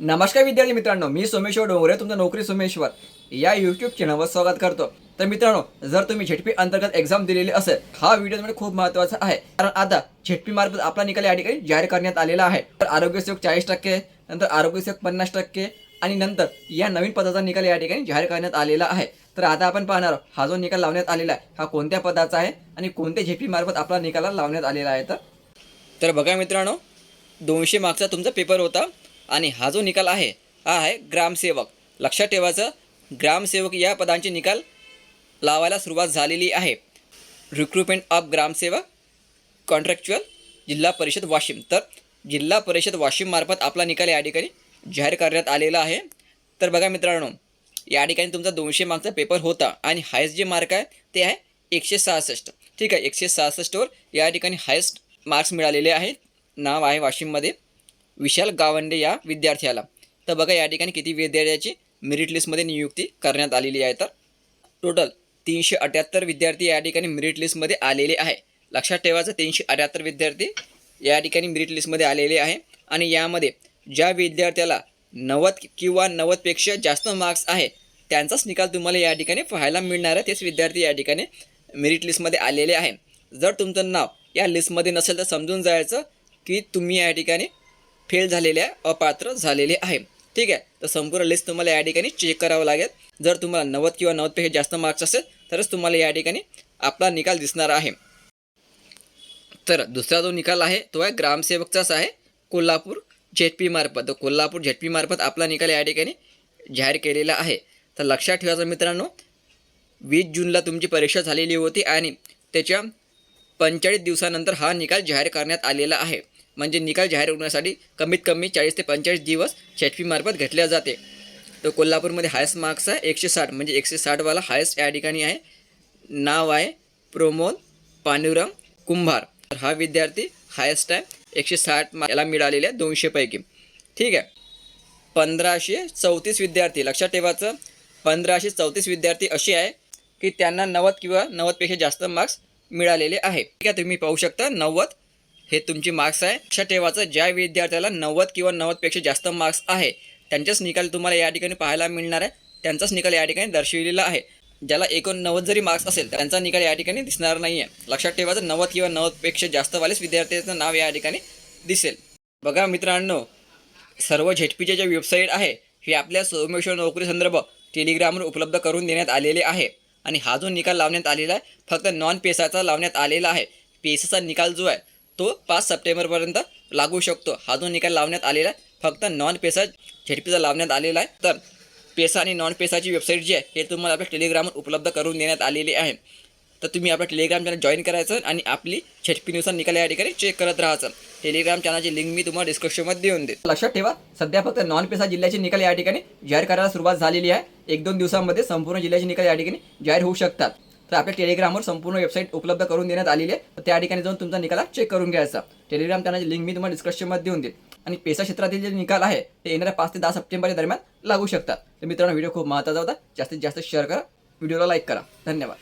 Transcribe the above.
नमस्कार विद्यार्थी मित्रांनो मी सोमेश्वर डोंगरे तुमचा नोकरी सोमेश्वर. या यूट्यूब चॅनलवर स्वागत करतो. तर मित्रांनो जर तुम्ही झेडपी अंतर्गत एक्झाम दिलेली असेल हा व्हिडिओ म्हणजे खूप महत्त्वाचा आहे. कारण आता झेडपी मार्फत आपला निकाल या ठिकाणी जाहीर करण्यात आलेला आहे. तर आरोग्य सेवक चाळीस टक्के नंतर आरोग्य सेवक पन्नास टक्के आणि नंतर या नवीन पदाचा निकाल या ठिकाणी जाहीर करण्यात आलेला आहे. तर आता आपण पाहणार आहोत, हा जो निकाल लावण्यात आलेला आहे हा कोणत्या पदाचा आहे आणि कोणत्या झेडपी मार्फत आपला निकाल लावण्यात आलेला आहे तर? तर बघा मित्रांनो दोनशे मार्क्सचा तुमचा पेपर होता. आणि हा जो निकाल आहे हा आहे ग्रामसेवक. लक्षात ठेवायचं ग्रामसेवक या पदांचे निकाल लावायला सुरुवात झालेली आहे. रिक्रुटमेंट ऑफ ग्रामसेवक कॉन्ट्रॅक्च्युअल जिल्हा परिषद वाशिम. तर जिल्हा परिषद वाशिममार्फत आपला निकाल या ठिकाणी जाहीर करण्यात आलेला आहे. तर बघा मित्रांनो या ठिकाणी तुमचा दोनशे मार्कचा पेपर होता आणि हायस्ट जे मार्क आहे ते आहे एकशे सहासष्ट. ठीक आहे एकशे सहासष्टवर या ठिकाणी हायस्ट मार्क्स मिळालेले आहेत. नाव आहे वाशिममध्ये. विशाल गावंडे या विद्यार्थ्याला. तर बघा या ठिकाणी किती विद्यार्थ्याची मेरिट लिस्टमध्ये नियुक्ती करण्यात आलेली आहे. तर टोटल तीनशे अठ्याहत्तर विद्यार्थी या ठिकाणी मेरिट लिस्टमध्ये आलेले आहे. लक्षात ठेवायचं तीनशे अठ्याहत्तर विद्यार्थी या ठिकाणी मेरिट लिस्टमध्ये आलेले आहे. आणि यामध्ये ज्या विद्यार्थ्याला नव्वद किंवा नव्वदपेक्षा जास्त मार्क्स आहे त्यांचाच निकाल तुम्हाला या ठिकाणी पाहायला मिळणार आहे. तेच विद्यार्थी या ठिकाणी मेरिट लिस्टमध्ये आलेले आहे. जर तुमचं नाव या लिस्टमध्ये नसेल तर समजून जायचं की तुम्ही या ठिकाणी फेल झालेले आहे अपात्र झालेले आहे. ठीक आहे? तर संपूर्ण लिस्ट तुम्हाला या ठिकाणी चेक करावं लागेल. जर तुम्हाला नव्वद किंवा नव्वदपेक्षा जास्त मार्क्स असेल तरच तुम्हाला या ठिकाणी आपला निकाल दिसणार आहे. तर दुसरा जो निकाल आहे तो आहे ग्रामसेवकचाच आहे कोल्हापूर झेटपी मार्फत. तर कोल्हापूर झेटपी मार्फत आपला निकाल या ठिकाणी जाहीर केलेला आहे. तर लक्षात ठेवायचं मित्रांनो वीस जूनला तुमची परीक्षा झालेली होती आणि त्याच्या पंचेचाळीस दिवसानंतर हा निकाल जाहीर करण्यात आलेला आहे. म्हणजे निकाल जाहीर होण्यासाठी कमीत कमी चाळीस ते पंचेचाळीस दिवस झेडपी मार्फत घेतल्या जाते. तर कोल्हापूरमध्ये हायस्ट मार्क्स आहे एकशे साठ म्हणजे एकशे साठवाला हायस्ट या ठिकाणी आहे. नाव आहे प्रमोद पांडुरंग कुंभार. तर हा विद्यार्थी हायस्ट आहे एकशे साठ याला मिळालेले आहे दोनशेपैकी ठीक आहे? पंधराशे चौतीस विद्यार्थी लक्षात ठेवायचं पंधराशे चौतीस विद्यार्थी असे आहे की त्यांना नव्वद किंवा नव्वदपेक्षा जास्त मार्क्स मिळालेले आहे. ठीक आहे तुम्ही पाहू शकता नव्वद हे तुमची मार्क्स आहे. लक्षात ठेवायचं ज्या विद्यार्थ्याला नव्वद किंवा नव्वदपेक्षा जास्त मार्क्स आहे त्यांचाच निकाल तुम्हाला या ठिकाणी पाहायला मिळणार आहे. त्यांचाच निकाल या ठिकाणी दर्शविलेला आहे. ज्याला एकोणनव्वद जरी मार्क्स असेल त्यांचा निकाल या ठिकाणी दिसणार नाही आहे लक्षात ठेवायचं नव्वद किंवा नव्वदपेक्षा जास्तवालेच विद्यार्थ्यांचं नाव या ठिकाणी दिसेल. बघा मित्रांनो सर्व झेडपीच्या ज्या वेबसाईट आहे हे आपल्या सोमेश्वर नोकरी संदर्भ टेलिग्रामवर उपलब्ध करून देण्यात आलेले आहे. आणि हा जो निकाल लावण्यात आलेला आहे फक्त नॉन पेसाचा लावण्यात आलेला आहे. पेसाचा निकाल जो आहे तो पाच सप्टेंबरपर्यंत लागू शकतो. हा जो निकाल लावण्यात आलेला आहे फक्त नॉन पेसा झेडपीचा लावण्यात आलेला आहे. तर पेसा आणि नॉन पेसाची वेबसाईट जी आहे हे तुम्हाला आपल्या टेलिग्रामवर उपलब्ध करून देण्यात आलेली आहे. तर तुम्ही आपल्या टेलिग्राम चॅनल जॉईन करायचं आणि आपली झेडपीनुसार निकाल या ठिकाणी चेक करत राहायचं. टेलिग्राम चॅनलची लिंक मी तुम्हाला डिस्क्रिप्शनमध्ये देऊन दे लक्षात ठेवा सध्या फक्त नॉन पेसा जिल्ह्याचे निकाल या ठिकाणी जाहीर करायला सुरुवात झालेली आहे. एक दोन दिवसांमध्ये संपूर्ण जिल्ह्याचे निकाल या ठिकाणी जाहीर होऊ शकतात. तर आपल्या टेलिग्रामवर संपूर्ण वेबसाईट उपलब्ध करून देण्यात आलेली आहे. तर त्या ठिकाणी जाऊन तुमचा निकाल चेक करून घ्यायचा. टेलिग्राम चॅनलची लिंक मी तुम्हाला डिस्क्रिप्शनमध्ये देऊन देईल आणि पेसा क्षेत्रातील जे निकाल आहे ते येणाऱ्या पाच ते दहा सप्टेंबरच्या दरम्यान लागू शकतात. तर मित्रांनो व्हिडिओ खूप महत्त्वाचा होता. जास्तीत जास्त शेअर करा. व्हिडिओला लाईक करा. धन्यवाद.